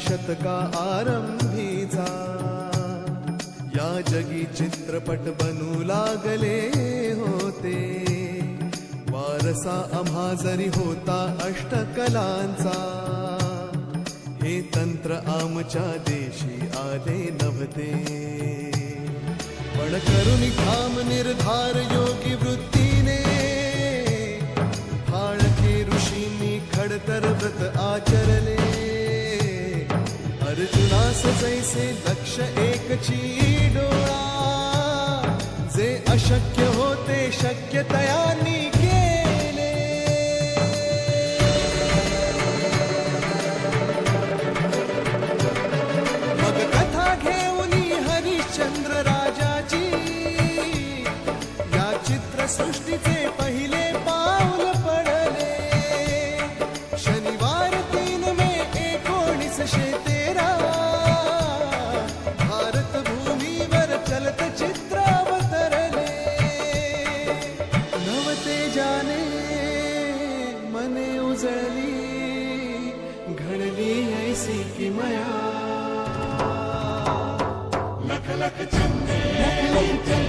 शतका आरंभीचा? या जगी चित्रपट बनू लागले होते. वारसा आम्हा जरी होता अष्टकलांचा. हे तंत्र आमच्या देशी आले नव्हते. पण करुणी ठाम निर्धार योगी वृत्ती जैसे लक्ष एकची डोळा जे अशक्य होते शक्य चली घडली ऐसी की मया। लख लख चंदे।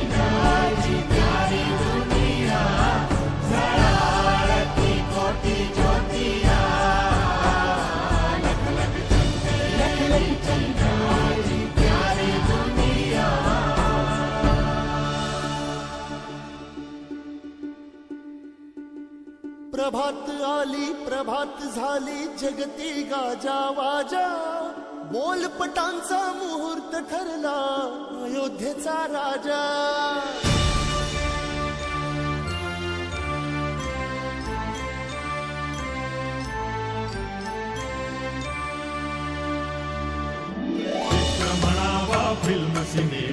प्रभात आली प्रभात झाली जगती गाजा वाजा. बोलपटांचा मुहूर्त ठरला अयोध्येचा राजा. फ़िल्म सिनेमा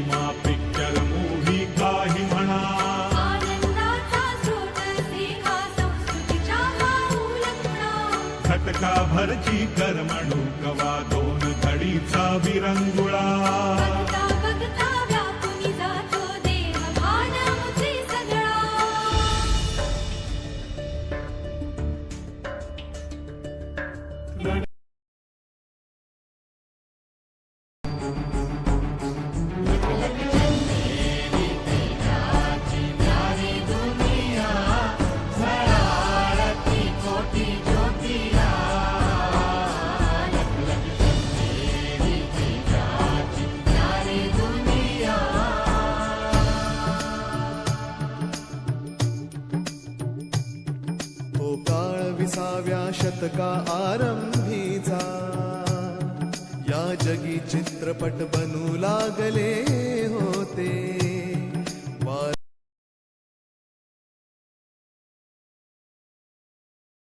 खटका भरची करमणूक वा दोन थडीचा विरंगुळा. विसाव्या शतका आरंभीचा. या जगी चित्रपट बनू लागले.